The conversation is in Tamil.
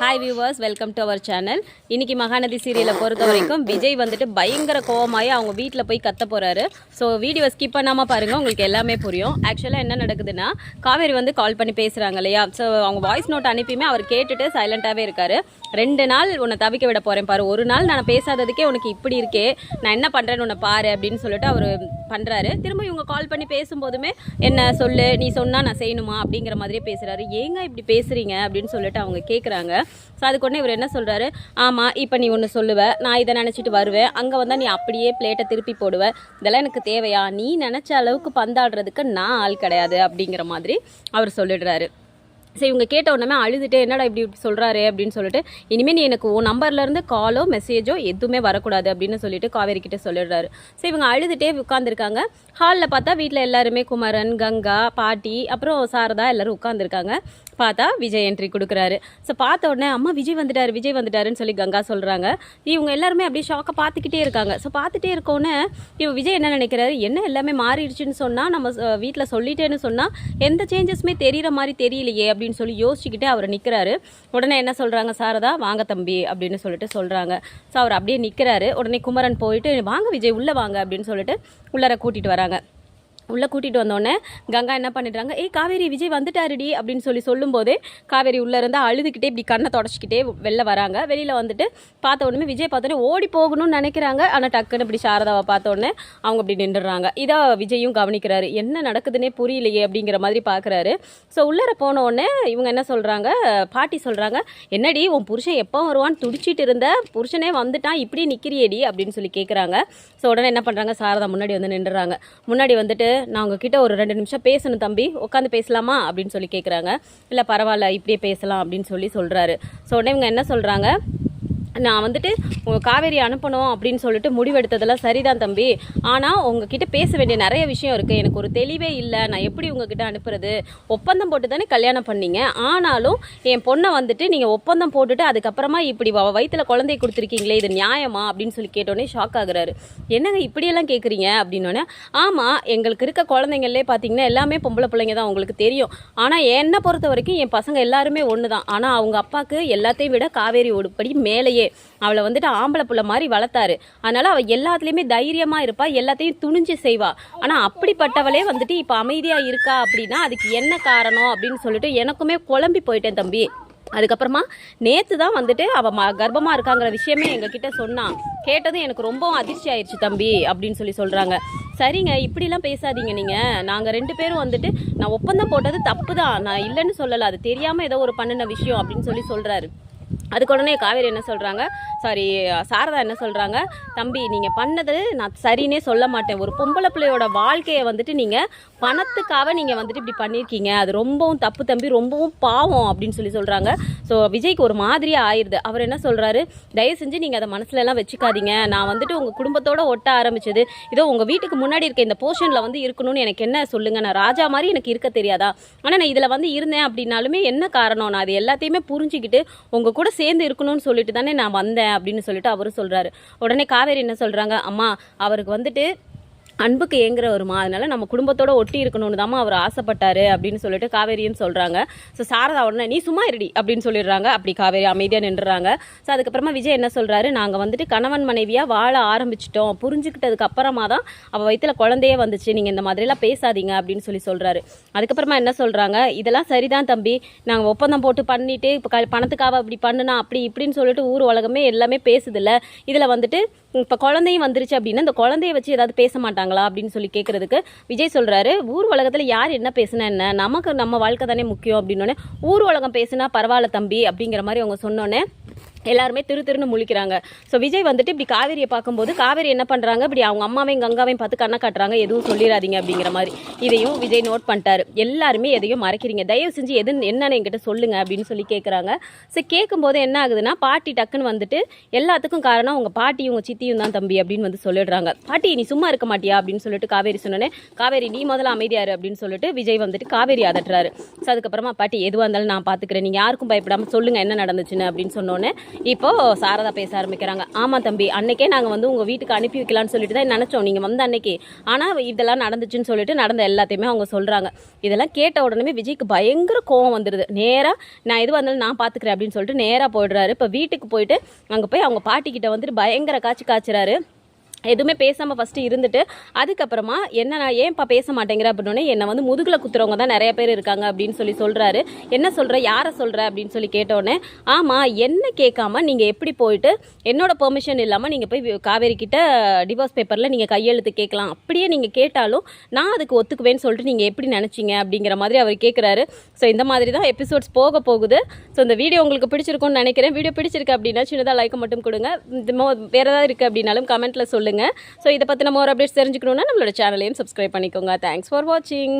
Hi viewers welcome to our channel இன்றைக்கி மகாநதி சீரியலை பொறுத்த வரைக்கும் விஜய் வந்துட்டு பயங்கர கோவமாயி அவங்க வீட்டில் போய் கத்த போகிறாரு ஸோ வீடியோ ஸ்கிப் பண்ணாமல் பாருங்கள் உங்களுக்கு எல்லாமே புரியும். ஆக்சுவலாக என்ன நடக்குதுன்னா காவேரி வந்து கால் பண்ணி பேசுகிறாங்க இல்லையா? ஸோ அவங்க வாய்ஸ் நோட் அனுப்பியுமே அவர் கேட்டுட்டு சைலண்ட்டாகவே இருக்காரு. ரெண்டு நாள் உன்னை தவிக்க விட போகிறேன் பாரு. ஒரு நாள் நான் பேசாததுக்கே உனக்கு இப்படி இருக்கே. நான் என்ன பண்ணுறேன்னு உன்னை பாரு அப்படின்னு சொல்லிட்டு அவர் பண்ணுறாரு திரும்ப இவங்க கால் பண்ணி பேசும்போதுமே என்ன சொல்லு? நீ சொன்னால் நான் செய்யணுமா? அப்படிங்கிற மாதிரியே பேசுகிறாரு ஏங்க இப்படி பேசுகிறீங்க அப்படின்னு சொல்லிட்டு அவங்க கேட்குறாங்க ஸோ அதுக்கு உடனே இவர் என்ன சொல்கிறாரு ஆமாம் இப்போ நீ ஒன்று சொல்லுவேன் நான் இதை நினச்சிட்டு வருவேன். அங்கே வந்தால் நீ அப்படியே பிளேட்டை திருப்பி போடுவேன் இதெல்லாம் எனக்கு தேவையா? நீ நினச்ச அளவுக்கு பந்தாடுறதுக்கு நான் ஆள் கிடையாது அப்படிங்கிற மாதிரி அவர் சொல்லிடுறாரு. சரி இவங்க கேட்ட உடனே அழுதுட்டு என்னடா இப்படி இப்படி சொல்கிறாரு அப்படின்னு சொல்லிட்டு இனிமேல் நீ எனக்கு உன் நம்பர்லேருந்து காலோ மெசேஜோ எதுவுமே வரக்கூடாது அப்படின்னு சொல்லிட்டு காவேரி கிட்டே சொல்லிடுறாரு. சரி இவங்க அழுதுட்டே உட்காந்துருக்காங்க ஹாலில் பார்த்தா வீட்டில் எல்லாருமே குமரன் கங்கா பாட்டி அப்புறம் சாரதா எல்லோரும் உட்காந்துருக்காங்க பார்த்தா விஜய் என்ட்ரி கொடுக்குறாரு. ஸோ பார்த்த உடனே அம்மா விஜய் வந்துட்டார் விஜய் வந்துட்டாருன்னு சொல்லி கங்கா சொல்கிறாங்க இவங்க எல்லாருமே அப்படியே ஷாக்காக பார்த்துக்கிட்டே இருக்காங்க. ஸோ பார்த்துட்டே இருக்கோன்னே இவன் விஜய் என்ன நினைக்கிறாரு? என்ன எல்லாமே மாறிடுச்சுன்னு சொன்னால் நம்ம வீட்டில் சொல்லிட்டேன்னு சொன்னால் எந்த சேஞ்சஸுமே தெரிகிற மாதிரி தெரியலையே அப்படின்னு சொல்லி யோசிச்சுக்கிட்டே அவர் நிற்கிறாரு உடனே என்ன சொல்கிறாங்க சாரதா வாங்க தம்பி அப்படின்னு சொல்லிட்டு சொல்கிறாங்க ஸோ அவர் அப்படியே நிற்கிறாரு உடனே குமரன் போயிட்டு வாங்க விஜய் உள்ளே வாங்க அப்படின்னு சொல்லிட்டு உள்ளார கூட்டிகிட்டு வராங்க. உள்ளே கூட்டிகிட்டு வந்தோடனே கங்கா என்ன பண்ணிடுறாங்க ஏய் காவேரி விஜய் வந்துட்டாருடி அப்படின்னு சொல்லி சொல்லும்போது காவேரி உள்ளே இருந்து அழுதுகிட்டே இப்படி கண்ணை தொடச்சிக்கிட்டே வெளில வராங்க. வெளியில் வந்துட்டு பார்த்த உடனே விஜய் பார்த்தோன்னே ஓடி போகணும்னு நினைக்கிறாங்க. ஆனால் டக்குன்னு இப்படி சாரதாவை பார்த்தோடனே அவங்க இப்படி நின்றுடுறாங்க. இதை விஜயும் கவனிக்கிறாரு. என்ன நடக்குதுன்னே புரியலையே அப்படிங்கிற மாதிரி பார்க்குறாரு. ஸோ உள்ளார போன உடனே இவங்க என்ன சொல்கிறாங்க பாட்டி சொல்கிறாங்க என்னடி உன் புருஷன் எப்போ வருவான்னு துடிச்சிட்டு இருந்த புருஷனே வந்துட்டான் இப்படி நிற்கிறியடி அப்படின்னு சொல்லி கேட்குறாங்க ஸோ உடனே என்ன பண்ணுறாங்க சாரதா முன்னாடி வந்து நின்றுறாங்க முன்னாடி வந்துட்டு நான் உங்ககிட்ட ஒரு ரெண்டு நிமிஷம் பேசணும் தம்பி. உட்காந்து பேசலாமா? அப்படின்னு சொல்லி கேட்குறாங்க இல்லை பரவாயில்ல இப்படியே பேசலாம் அப்படின்னு சொல்லி சொல்கிறாரு ஸோ உடனே இவங்க என்ன சொல்கிறாங்க நான் வந்துட்டு உங்கள் காவேரி அனுப்பணும் அப்படின்னு சொல்லிட்டு முடிவெடுத்ததெல்லாம் சரிதான் தம்பி. ஆனால் உங்ககிட்ட பேச வேண்டிய நிறைய விஷயம் இருக்குது எனக்கு ஒரு தெளிவே இல்லை. நான் எப்படி உங்ககிட்ட அனுப்புறது? ஒப்பந்தம் போட்டு தானே கல்யாணம் பண்ணீங்க. ஆனாலும் என் பொண்ணை வந்துட்டு நீங்கள் ஒப்பந்தம் போட்டுட்டு அதுக்கப்புறமா இப்படி வயிற்றில் குழந்தை குழந்தைய கொடுத்துருக்கீங்களே இது நியாயமா? அப்படின்னு சொல்லி கேட்டோன்னே ஷாக் ஆகுறாரு. என்னங்க இப்படியெல்லாம் கேட்குறீங்க அப்படின்னோடனே ஆமாம் எங்களுக்கு இருக்க குழந்தைங்களே பார்த்தீங்கன்னா எல்லாமே பொம்பளை பிள்ளைங்க தான் உங்களுக்கு தெரியும். ஆனால் என்னை பொறுத்த வரைக்கும் என் பசங்க எல்லாருமே ஒன்று தான் ஆனால் அவங்க அப்பாவுக்கு எல்லாத்தையும் விட காவேரி ஒடுப்படி மேலேயே அவளை வந்துட்டு ஆம்பளை புள்ள மாதிரி வளர்த்தாரு. அதனால அவ எல்லாத்துலேயுமே தைரியமா இருப்பா எல்லாத்தையும் துணிஞ்சு செய்வா. ஆனா அப்படிப்பட்டவளே வந்துட்டு இப்போ அமைதியா இருக்கா அப்படின்னா அதுக்கு என்ன காரணம் அப்படின்னு சொல்லிட்டு எனக்குமே குழம்பி போயிட்டேன் தம்பி. அதுக்கப்புறமா நேத்து தான் வந்துட்டு அவ ம கர்ப்பமா இருக்காங்கிற விஷயமே எங்ககிட்ட சொன்னான் கேட்டதும் எனக்கு ரொம்பவும் அதிர்ச்சி ஆயிடுச்சு தம்பி அப்படின்னு சொல்லி சொல்றாங்க. சரிங்க இப்படிலாம் பேசாதீங்க நீங்க. நாங்க ரெண்டு பேரும் வந்துட்டு நான் ஒப்பந்தம் போட்டது தப்பு தான் நான் இல்லைன்னு சொல்லல. அது தெரியாம ஏதோ ஒரு பண்ணின விஷயம் அப்படின்னு சொல்லி சொல்றாரு. அதுக்கு உடனே காவேரி என்ன சொல்கிறாங்க சாரி சாரதா என்ன சொல்கிறாங்க தம்பி நீங்கள் பண்ணது நான் சரின்னே சொல்ல மாட்டேன். ஒரு பொம்பளை பிள்ளையோட வாழ்க்கையை வந்துட்டு நீங்கள் பணத்துக்காக நீங்கள் வந்துட்டு இப்படி பண்ணியிருக்கீங்க. அது ரொம்பவும் தப்பு தம்பி ரொம்பவும் பாவம் அப்படின்னு சொல்லி சொல்கிறாங்க ஸோ விஜய்க்கு ஒரு மாதிரியாக ஆயிடுது அவர் என்ன சொல்கிறாரு தயவு செஞ்சு நீங்கள் அதை மனசுலலாம் எல்லாம் வச்சுக்காதீங்க. நான் வந்துட்டு உங்கள் குடும்பத்தோட ஒட்ட ஆரம்பிச்சது. இதோ உங்கள் வீட்டுக்கு முன்னாடி இருக்க இந்த போர்ஷனில் வந்து இருக்கணும்னு எனக்கு என்ன சொல்லுங்கள் நான் ராஜா மாதிரி எனக்கு இருக்க தெரியாதா? ஆனால் நான் இதில் வந்து இருந்தேன் அப்படின்னாலுமே என்ன காரணம்? நான் அது எல்லாத்தையுமே புரிஞ்சுக்கிட்டு உங்கள் கூட சேர்ந்து இருக்கணும்னு சொல்லிட்டு தானே நான் வந்தேன் அப்படின்னு சொல்லிட்டு அவரும் சொல்கிறாரு உடனே காவேரி என்ன சொல்கிறாங்க அம்மா அவருக்கு வந்துட்டு அன்புக்கு ஏங்குறவருமா? அதனால நம்ம குடும்பத்தோட ஒட்டி இருக்கணும்னு தான் அவர் ஆசைப்பட்டாரு அப்படின்னு சொல்லிட்டு காவேரியும் சொல்கிறாங்க ஸோ சாரதா உடனே நீ சும்மா இருடி அப்படின்னு சொல்லிடுறாங்க. அப்படி காவேரி அமைதியாக நின்றுறாங்க. ஸோ அதுக்கப்புறமா விஜய் என்ன சொல்கிறாரு நாங்கள் வந்துட்டு கணவன் மனைவியாக வாழ ஆரம்பிச்சிட்டோம். புரிஞ்சுக்கிட்டதுக்கு அப்புறமா தான் அவள் வயிற்றுல குழந்தையே வந்துச்சு. நீங்கள் இந்த மாதிரிலாம் பேசாதீங்க அப்படின்னு சொல்லி சொல்கிறாரு அதுக்கப்புறமா என்ன சொல்கிறாங்க இதெல்லாம் சரிதான் தம்பி. நாங்கள் ஒப்பந்தம் போட்டு பண்ணிட்டு இப்போ க பணத்துக்காக அப்படி பண்ணுனா அப்படி இப்படின்னு சொல்லிட்டு ஊர் உலகமே எல்லாமே பேசுதில்ல. இதில் வந்துட்டு இப்போ குழந்தையும் வந்துருச்சு அப்படின்னா இந்த குழந்தைய வச்சு ஏதாவது பேச மாட்டாங்க. மாட்டாங்களா அப்படின்னு சொல்லி கேட்குறதுக்கு விஜய் சொல்கிறாரு ஊர் உலகத்தில் யார் என்ன பேசுனா என்ன? நமக்கு நம்ம வாழ்க்கை தானே முக்கியம் அப்படின்னோடனே ஊர் உலகம் பேசுனா பரவாயில்ல தம்பி அப்படிங்கிற மாதிரி அவங்க சொன்னோன்னே எல்லாருமே திரு திருன்னு முழிக்கிறாங்க. ஸோ விஜய் வந்துட்டு இப்படி காவேரியை பார்க்கும்போது காவேரி என்ன பண்ணுறாங்க இப்படி அவங்க அம்மாவையும் கங்காவையும் பார்த்து கண்ணை காட்டுறாங்க. எதுவும் சொல்லிடாதீங்க அப்படிங்கிற மாதிரி. இதையும் விஜய் நோட் பண்ணிட்டாரு. எல்லாருமே எதையும் மறைக்கிறீங்க. தயவு செஞ்சு எது என்னன்னு என்கிட்ட சொல்லுங்க அப்படின்னு சொல்லி கேட்குறாங்க ஸோ கேட்கும்போது என்ன ஆகுதுன்னா பாட்டி டக்குன்னு வந்துட்டு எல்லாத்துக்கும் காரணம் உங்கள் பாட்டி உங்கள் சித்தியும் தான் தம்பி அப்படின்னு வந்து சொல்லிடுறாங்க. பாட்டி நீ சும்மா இருக்க மாட்டியா? அப்படின்னு சொல்லிட்டு காவேரி சொன்னோன்னே காவேரி நீ முதல்ல அமைதியாரு அப்படின்னு சொல்லிட்டு விஜய் வந்துட்டு காவேரி அதட்டுறாரு. ஸோ அதுக்கப்புறமா பாட்டி எதுவாக இருந்தாலும் நான் பார்த்துக்கிறேன் நீங்கள் யாருக்கும் பயப்படாமல் சொல்லுங்கள் என்ன நடந்துச்சுன்னு அப்படின்னு சொன்னோன்னே இப்போது சாரதா பேச ஆரம்பிக்கிறாங்க. ஆமாம் தம்பி அன்னைக்கே நாங்கள் வந்து உங்கள் வீட்டுக்கு அனுப்பி வைக்கலாம்னு சொல்லிட்டு தான் நினச்சோம். நீங்கள் வந்த அன்னைக்கு. ஆனால் இதெல்லாம் நடந்துச்சுன்னு சொல்லிட்டு நடந்த எல்லாத்தையுமே அவங்க சொல்கிறாங்க இதெல்லாம் கேட்ட உடனே விஜய்க்கு பயங்கர கோவம் வந்துடுது நேராக நான் எது வந்தாலும் நான் பார்த்துக்கிறேன் அப்படின்னு சொல்லிட்டு நேராக போயிடுறாரு. இப்போ வீட்டுக்கு போயிட்டு அங்கே போய் அவங்க பாட்டிக்கிட்ட வந்துட்டு பயங்கர காய்ச்சி காய்ச்சுறாரு. எதுவுமே பேசாமல் ஃபஸ்ட்டு இருந்துட்டு அதுக்கப்புறமா என்ன நான் ஏன்ப்பா பேச மாட்டேங்கிற அப்படின்னே என்னை வந்து முதுகில் குத்துறவங்க தான் நிறைய பேர் இருக்காங்க அப்படின்னு சொல்லி சொல்கிறாரு என்ன சொல்கிற யாரை சொல்கிற அப்படின்னு சொல்லி கேட்டோடனே ஆமாம் என்ன கேட்காம நீங்கள் எப்படி போயிட்டு என்னோட பெர்மிஷன் இல்லாமல் நீங்கள் போய் காவேரிக்கிட்ட காவேரி கிட்ட டிவோர்ஸ் பேப்பரில் நீங்கள் கையெழுத்து கேட்கலாம். அப்படியே நீங்கள் கேட்டாலும் நான் அதுக்கு ஒத்துக்குவேன்னு சொல்லிட்டு நீங்கள் எப்படி நினச்சிங்க அப்படிங்கிற மாதிரி அவர் கேட்குறாரு ஸோ இந்த மாதிரி தான் எபிசோட்ஸ் போக போகுது. ஸோ இந்த வீடியோ உங்களுக்கு பிடிச்சிருக்கும்னு நினைக்கிறேன். வீடியோ பிடிச்சிருக்கு அப்படின்னா சின்னதாக லைக் மட்டும் கொடுங்க. இந்த மோ வேறு ஏதாவது இருக்குது அப்படின்னாலும் கமெண்ட்டில் சொல்லுங்கள் ஸோ இதை பற்றின மோர் அப்டேட்ஸ் தெரிஞ்சுக்கணுன்னா நம்மளோட சேனலையும் சப்ஸ்கிரைப் பண்ணிக்கோங்க. தேங்க்ஸ் ஃபார் வாட்சிங்